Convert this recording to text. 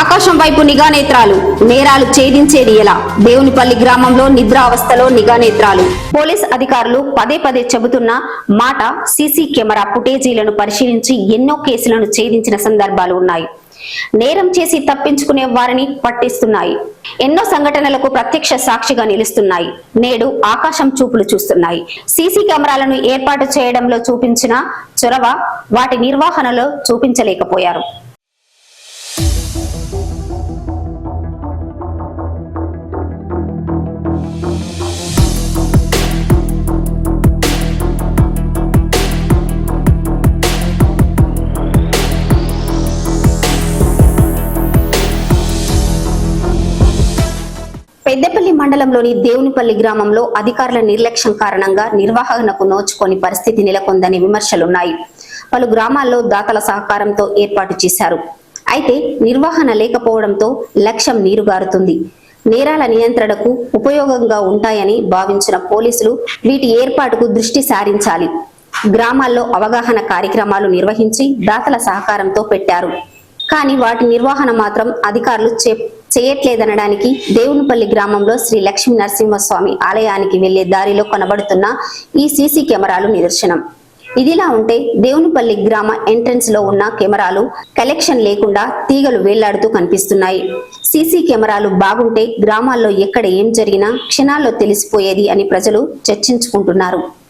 ఆకాశం వైపు నిఘా నేత్రాలు. నేరాలు ఛేదించేది ఎలా? దేవునిపల్లి గ్రామంలో నిద్రావస్థలో నిఘా నేత్రాలు. పోలీస్ అధికారులు పదే పదే చెబుతున్న మాట సీసీ కెమెరా ఫుటేజీలను పరిశీలించి ఎన్నో కేసులను ఛేదించిన సందర్భాలు ఉన్నాయి. నేరం చేసి తప్పించుకునే వారిని పట్టిస్తున్నాయి. ఎన్నో సంఘటనలకు ప్రత్యక్ష సాక్షిగా నిలుస్తున్నాయి. నేడు ఆకాశం చూపులు చూస్తున్నాయి. సీసీ కెమెరాలను ఏర్పాటు చేయడంలో చూపించిన చొరవ వాటి నిర్వహణలో చూపించలేకపోయారు. పెద్దపల్లి మండలంలోని దేవునిపల్లి గ్రామంలో అధికారుల నిర్లక్ష్యం కారణంగా నిర్వహణకు నోచుకొని పరిస్థితి నెలకొందని విమర్శలున్నాయి. పలు గ్రామాల్లో దాతల సహకారంతో ఏర్పాటు చేశారు. అయితే నిర్వహణ లేకపోవడంతో లక్ష్యం నీరుగారుతుంది. నేరాల నియంత్రణకు ఉపయోగంగా ఉంటాయని భావించిన పోలీసులు వీటి ఏర్పాటుకు దృష్టి సారించాలి. గ్రామాల్లో అవగాహన కార్యక్రమాలు నిర్వహించి దాతల సహకారంతో పెట్టారు. కానీ వాటి నిర్వహణ మాత్రం అధికారులు చేయట్లేదనడానికి దేవునిపల్లి గ్రామంలో శ్రీ లక్ష్మీ నరసింహస్వామి ఆలయానికి వెళ్ళే దారిలో కనబడుతున్న ఈ సీసీ కెమెరాలు నిదర్శనం. ఇదిలా ఉంటే దేవునిపల్లి గ్రామ ఎంట్రన్స్లో ఉన్న కెమెరాలు కలెక్షన్ లేకుండా తీగలు వేలాడుతూ కనిపిస్తున్నాయి. సీసీ కెమెరాలు బాగుంటే గ్రామాల్లో ఎక్కడ ఏం జరిగినా క్షణాల్లో తెలిసిపోయేది అని ప్రజలు చర్చించుకుంటున్నారు.